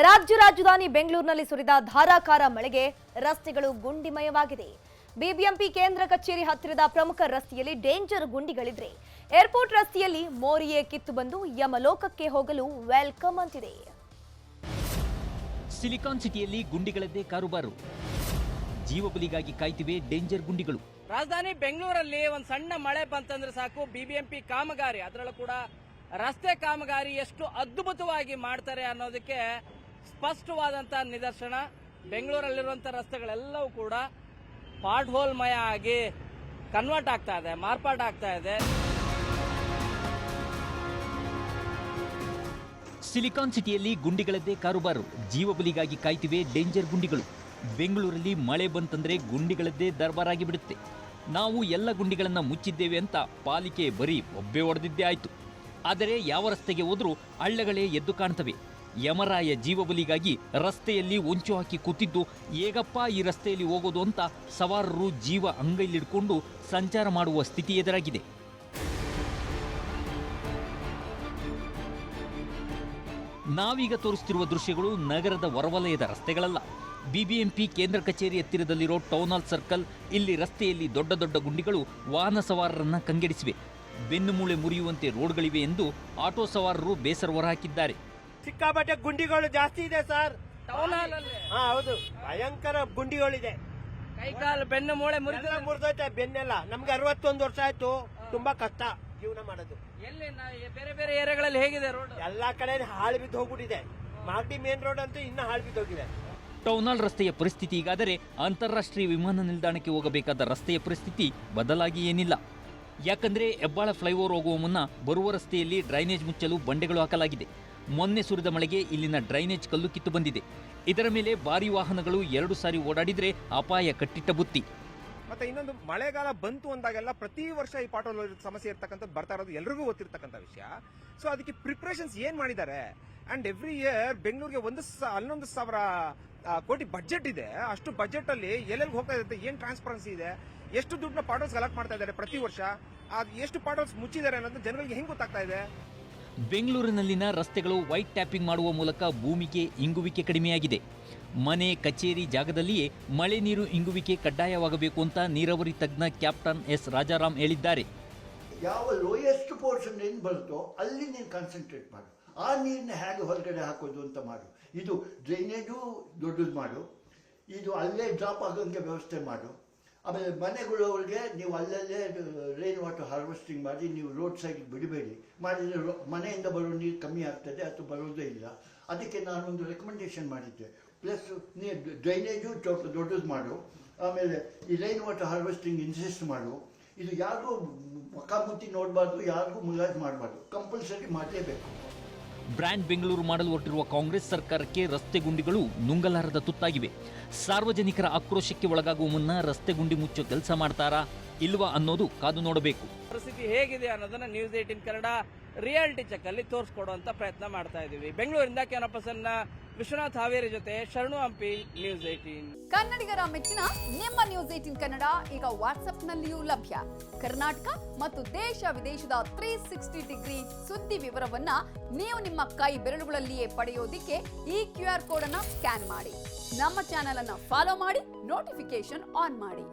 ರಾಜ್ಯ ರಾಜಧಾನಿ ಬೆಂಗಳೂರಿನಲ್ಲಿ ಸುರಿದ ಧಾರಾಕಾರ ಮಳೆಗೆ ರಸ್ತೆಗಳು ಗುಂಡಿಮಯವಾಗಿದೆ. ಬಿಬಿಎಂಪಿ ಕೇಂದ್ರ ಕಚೇರಿ ಹತ್ತಿರದ ಪ್ರಮುಖ ರಸ್ತೆಯಲ್ಲಿ ಡೇಂಜರ್ ಗುಂಡಿಗಳಿದ್ರೆ ಏರ್ಪೋರ್ಟ್ ರಸ್ತೆಯಲ್ಲಿ ಮೋರಿಯೇ ಕಿತ್ತು ಬಂದು ಯಮಲೋಕಕ್ಕೆ ಹೋಗಲು ವೆಲ್ಕಮ್ ಅಂತಿದೆ. ಸಿಲಿಕಾನ್ ಸಿಟಿಯಲ್ಲಿ ಗುಂಡಿಗಳದ್ದೇ ಕಾರುಬಾರು. ಜೀವಬಲಿಗಾಗಿ ಕಾಯ್ತಿವೆ ಡೇಂಜರ್ ಗುಂಡಿಗಳು. ರಾಜಧಾನಿ ಬೆಂಗಳೂರಲ್ಲಿ ಒಂದು ಸಣ್ಣ ಮಳೆ ಬಂತಂದ್ರೆ ಸಾಕು ಬಿಬಿಎಂಪಿ ಕಾಮಗಾರಿ. ಅದರಲ್ಲೂ ಕೂಡ ರಸ್ತೆ ಕಾಮಗಾರಿ ಎಷ್ಟು ಅದ್ಭುತವಾಗಿ ಮಾಡ್ತಾರೆ ಅನ್ನೋದಕ್ಕೆ ಸ್ಪಷ್ಟವಾದಂತ ನಿದರ್ಶನ. ಬೆಂಗಳೂರಲ್ಲಿರುವಂಥ ರಸ್ತೆಗಳೆಲ್ಲವೂ ಕೂಡ ಪಾಟ್ ಹೋಲ್ಮಯ ಆಗಿ ಕನ್ವರ್ಟ್ ಆಗ್ತಾ ಇದೆ, ಮಾರ್ಪಾಟ್ ಆಗ್ತಾ ಇದೆ. ಸಿಲಿಕಾನ್ ಸಿಟಿಯಲ್ಲಿ ಗುಂಡಿಗಳದ್ದೇ ಕಾರುಬಾರು. ಜೀವಬಲಿಗಾಗಿ ಕಾಯ್ತಿವೆ ಡೇಂಜರ್ ಗುಂಡಿಗಳು. ಬೆಂಗಳೂರಲ್ಲಿ ಮಳೆ ಬಂತಂದ್ರೆ ಗುಂಡಿಗಳದ್ದೇ ದರ್ಬಾರಾಗಿ ಬಿಡುತ್ತೆ ನಾವು ಎಲ್ಲ ಗುಂಡಿಗಳನ್ನ ಮುಚ್ಚಿದ್ದೇವೆ ಅಂತ ಪಾಲಿಕೆ ಬರೀ ಒಬ್ಬೆ ಹೊಡೆದಿದ್ದೇ ಆಯ್ತು. ಆದರೆ ಯಾವ ರಸ್ತೆಗೆ ಹೋದರೂ ಹಳ್ಳಗಳೇ ಎದ್ದು ಕಾಣ್ತವೆ. ಯಮರಾಯ ಜೀವಬಲಿಗಾಗಿ ರಸ್ತೆಯಲ್ಲಿ ಒಂಚು ಹಾಕಿ ಕೂತಿದ್ದು ಹೇಗಪ್ಪ ಈ ರಸ್ತೆಯಲ್ಲಿ ಹೋಗೋದು ಅಂತ ಸವಾರರು ಜೀವ ಅಂಗೈಲಿಡ್ಕೊಂಡು ಸಂಚಾರ ಮಾಡುವ ಸ್ಥಿತಿ ಎದುರಾಗಿದೆ. ನಾವೀಗ ತೋರಿಸ್ತಿರುವ ದೃಶ್ಯಗಳು ನಗರದ ಹೊರವಲಯದ ರಸ್ತೆಗಳಲ್ಲ. ಬಿಬಿಎಂಪಿ ಕೇಂದ್ರ ಕಚೇರಿ ಹತ್ತಿರದಲ್ಲಿರೋ ಟೌನ್ ಹಾಲ್ ಸರ್ಕಲ್, ಇಲ್ಲಿ ರಸ್ತೆಯಲ್ಲಿ ದೊಡ್ಡ ದೊಡ್ಡ ಗುಂಡಿಗಳು ವಾಹನ ಸವಾರರನ್ನು ಕಂಗೆಡಿಸಿವೆ. ಬೆನ್ನುಮೂಳೆ ಮುರಿಯುವಂತೆ ರೋಡ್ಗಳಿವೆ ಎಂದು ಆಟೋ ಸವಾರರು ಬೇಸರ ಹೊರಹಾಕಿದ್ದಾರೆ ಸಿಕ್ಕಾಪಟ್ಟೆ ಗುಂಡಿಗಳು ಜಾಸ್ತಿ ಇದೆ ಸರ್. ಟೌನ್ ಹಾಲ್ ಅಲ್ಲಿ? ಹಾ ಹೌದು. ಭಯಂಕರ ಗುಂಡಿಗಳಿದೆ. ಕೈಕಾಲು ಬೆನ್ನು ಮೂಳೆ ಮುರಿದ ಎಲ್ಲ ಮುರಿದೈತೆ ಬೆನ್ನೆಲ್ಲ. ನಮ್ಗೆ ಅರವತ್ತೊಂದು ವರ್ಷ ಆಯ್ತು. ತುಂಬಾ ಕಷ್ಟ ಜೀವನ ಮಾಡೋದು. ಎಲ್ಲಿ ನಾ- ಬೇರೆ ಬೇರೆ ಏರಿಯಾಗಳಲ್ಲಿ ಹೇಗಿದೆ ರೋಡ್ ಎಲ್ಲಾ ಕಡೆ ಹಾಳು ಬಿದ್ದು ಹೋಗ್ಬಿಟ್ಟಿದೆ. ಮಾಗಡಿ ಮೇನ್ ರೋಡ್ ಅಂತೂ ಇನ್ನೂ ಹಾಳು ಬಿದ್ದು ಹೋಗಿದೆ. ಟೌನಾಲ್ ರಸ್ತೆಯ ಪರಿಸ್ಥಿತಿ ಈಗಾದರೆ ಅಂತಾರಾಷ್ಟ್ರೀಯ ವಿಮಾನ ನಿಲ್ದಾಣಕ್ಕೆ ಹೋಗಬೇಕಾದ ರಸ್ತೆಯ ಪರಿಸ್ಥಿತಿ ಬದಲಾಗಿ ಏನಿಲ್ಲ. ಯಾಕಂದ್ರೆ ಹೆಬ್ಬಾಳ ಫ್ಲೈಓವರ್ ಹೋಗುವ ಮುನ್ನ ಬರುವ ರಸ್ತೆಯಲ್ಲಿ ಡ್ರೈನೇಜ್ ಮುಚ್ಚಲು ಬಂಡೆಗಳು ಹಾಕಲಾಗಿದೆ. ಮೊನ್ನೆ ಸುರಿದ ಮಳೆಗೆ ಇಲ್ಲಿನ ಡ್ರೈನೇಜ್ ಕಲ್ಲು ಕಿತ್ತು ಬಂದಿದೆ. ಇದರ ಮೇಲೆ ಭಾರಿ ವಾಹನಗಳು ಎರಡು ಸಾರಿ ಓಡಾಡಿದ್ರೆ ಅಪಾಯ ಕಟ್ಟಿಟ್ಟ ಬುತ್ತಿ. ಮತ್ತೆ ಇನ್ನೊಂದು, ಮಳೆಗಾಲ ಬಂತು ಅಂದಾಗೆಲ್ಲ ಪ್ರತಿ ವರ್ಷ ಈ ಪಾಟೋಲ್ ಸಮಸ್ಯೆ ಇರ್ತಕ್ಕಂಥದ್ದು ಬರ್ತಾ ಇರೋದು ಎಲ್ರಿಗೂ ಗೊತ್ತಿರ್ತಕ್ಕಂಥ ವಿಷಯ. ಸೊ ಅದಕ್ಕೆ ಪ್ರಿಪ್ರೇಷನ್ಸ್ ಏನ್ ಮಾಡಿದ್ದಾರೆ? ಅಂಡ್ ಎವ್ರಿ ಇಯರ್ ಬೆಂಗಳೂರಿಗೆ ಒಂದು ಹನ್ನೊಂದು ಸಾವಿರ ಕೋಟಿ ಬಜೆಟ್ ಇದೆ. ಅಷ್ಟು ಬಜೆಟ್ ಅಲ್ಲಿ ಎಲ್ಲೆಲ್ಲಿ ಹೋಗ್ತಾ ಇದೆ ಏನ್ ಟ್ರಾನ್ಸ್ಪರೆನ್ಸಿ ಇದೆ, ಎಷ್ಟು ದುಡ್ಡನ್ನ ಪಾಟೋಲ್ಸ್ ಕಲೆಕ್ಟ್ ಮಾಡ್ತಾ ಇದ್ದಾರೆ ಪ್ರತಿ ವರ್ಷ, ಅದು ಎಷ್ಟು ಪಾಟೋಲ್ಸ್ ಮುಚ್ಚಿದ್ದಾರೆ ಅನ್ನೋದು ಜನಗಳಿಗೆ ಹೆಂಗ್ ಗೊತ್ತಾಗ್ತಾ ಇದೆ? ಬೆಂಗಳೂರಿನಲ್ಲಿನ ರಸ್ತೆಗಳು ವೈಟ್ ಟ್ಯಾಪಿಂಗ್ ಮಾಡುವ ಮೂಲಕ ಭೂಮಿಗೆ ಇಂಗುವಿಕೆ ಕಡಿಮೆಯಾಗಿದೆ. ಮನೆ, ಕಚೇರಿ ಜಾಗದಲ್ಲಿಯೇ ಮಳೆ ನೀರು ಇಂಗುವಿಕೆ ಕಡ್ಡಾಯವಾಗಬೇಕು ಅಂತ ನೀರಾವರಿ ತಜ್ಞ ಕ್ಯಾಪ್ಟನ್ ಎಸ್ ರಾಜಾರಾಮ್ ಹೇಳಿದ್ದಾರೆ. ಯಾವ ಲೋಯೆಸ್ಟ್ ಪೋರ್ಷನ್ ಏನು ಬರುತ್ತೋ ಅಲ್ಲಿ ನೀನು ಕಾನ್ಸಂಟ್ರೇಟ್ ಮಾಡು. ಆ ನೀರನ್ನ ಹೇಗೆ ಹೊರಗಡೆ ಹಾಕೋದು ಅಂತ ಮಾಡು. ಇದು ಡ್ರೈನೇಜು ದೊಡ್ಡದು ಮಾಡು. ಇದು ಅಲ್ಲೇ ಡ್ರಾಪ್ ಆಗೋಂಗೆ ವ್ಯವಸ್ಥೆ ಮಾಡು. ಆಮೇಲೆ ಮನೆಗಳವ್ರಿಗೆ ನೀವು ಅಲ್ಲಲ್ಲೇ ರೈನ್ ವಾಟರ್ ಹಾರ್ವೆಸ್ಟಿಂಗ್ ಮಾಡಿ ನೀವು ರೋಡ್ ಸೈಡ್ ಬಿಡಬೇಡಿ. ಮಾಡಿದರೆ ಮನೆಯಿಂದ ಬರೋ ನೀರು ಕಮ್ಮಿ ಆಗ್ತದೆ ಅಥವಾ ಬರೋದೇ ಇಲ್ಲ. ಅದಕ್ಕೆ ನಾನೊಂದು ರೆಕಮೆಂಡೇಶನ್ ಮಾಡಿದ್ದೆ. ಪ್ಲಸ್ ನೀ ಡ್ರೈನೇಜು ದೊಡ್ಡ, ದೊಡ್ಡದು ಮಾಡು. ಆಮೇಲೆ ಈ ರೈನ್ ವಾಟರ್ ಹಾರ್ವೆಸ್ಟಿಂಗ್ ಇನ್ಸಿಸ್ಟ್ ಮಾಡು. ಇದು ಯಾರಿಗೂ ಮುಖಾಮುಖಿ ನೋಡಬಾರ್ದು, ಯಾರಿಗೂ ಮುಲಾಜ್ ಮಾಡಬಾರ್ದು. ಕಂಪಲ್ಸರಿ ಮಾಡಲೇಬೇಕು. ಬ್ರ್ಯಾಂಡ್ ಬೆಂಗಳೂರು ಮಾಡಲು ಹೊರಟಿರುವ ಕಾಂಗ್ರೆಸ್ ಸರ್ಕಾರಕ್ಕೆ ರಸ್ತೆ ಗುಂಡಿಗಳು ನುಂಗಲಾರದ ತುತ್ತಾಗಿವೆ. ಸಾರ್ವಜನಿಕರ ಆಕ್ರೋಶಕ್ಕೆ ಒಳಗಾಗುವ ಮುನ್ನ ರಸ್ತೆ ಗುಂಡಿ ಮುಚ್ಚೋ ಕೆಲಸ ಮಾಡ್ತಾರಾ ಇಲ್ವಾ ಅನ್ನೋದು ಕಾದು ನೋಡಬೇಕು. ಪರಿಸ್ಥಿತಿ ಹೇಗಿದೆ ಅನ್ನೋದನ್ನ news eighteen Kannada reality check ಅಲ್ಲಿ ತೋರಿಸ್ಕೊಡುವಂತ ಪ್ರಯತ್ನ ಮಾಡ್ತಾ ಇದೀವಿ. ಬೆಂಗಳೂರಿಂದ ಕೆನಪಸನ್ನ ವಿಶ್ವನಾಥ್ ಹಾವೇರಿ ಜೊತೆ ಶರಣು ಹಂಪಿ ನ್ಯೂಸ್ ಏಟೀನ್ ಕನ್ನಡಿಗರ ಮೆಚ್ಚಿನ ನಿಮ್ಮ ನ್ಯೂಸ್ ಏಟೀನ್ ಕನ್ನಡ ಈಗ ವಾಟ್ಸ್ಆಪ್ನಲ್ಲಿಯೂ ಲಭ್ಯ. ಕರ್ನಾಟಕ ಮತ್ತು ದೇಶ ವಿದೇಶದ ತ್ರೀ ಸಿಕ್ಸ್ಟಿ ಡಿಗ್ರಿ ಸುದ್ದಿ ವಿವರವನ್ನ ನೀವು ನಿಮ್ಮ ಕೈ ಬೆರಳುಗಳಲ್ಲಿಯೇ ಪಡೆಯೋದಿಕ್ಕೆ ಈ ಕ್ಯೂ ಆರ್ ಕೋಡ್ ಅನ್ನ ಸ್ಕ್ಯಾನ್ ಮಾಡಿ. ನಮ್ಮ ಚಾನೆಲ್ ಅನ್ನ ಫಾಲೋ ಮಾಡಿ ನೋಟಿಫಿಕೇಶನ್ ಆನ್ ಮಾಡಿ.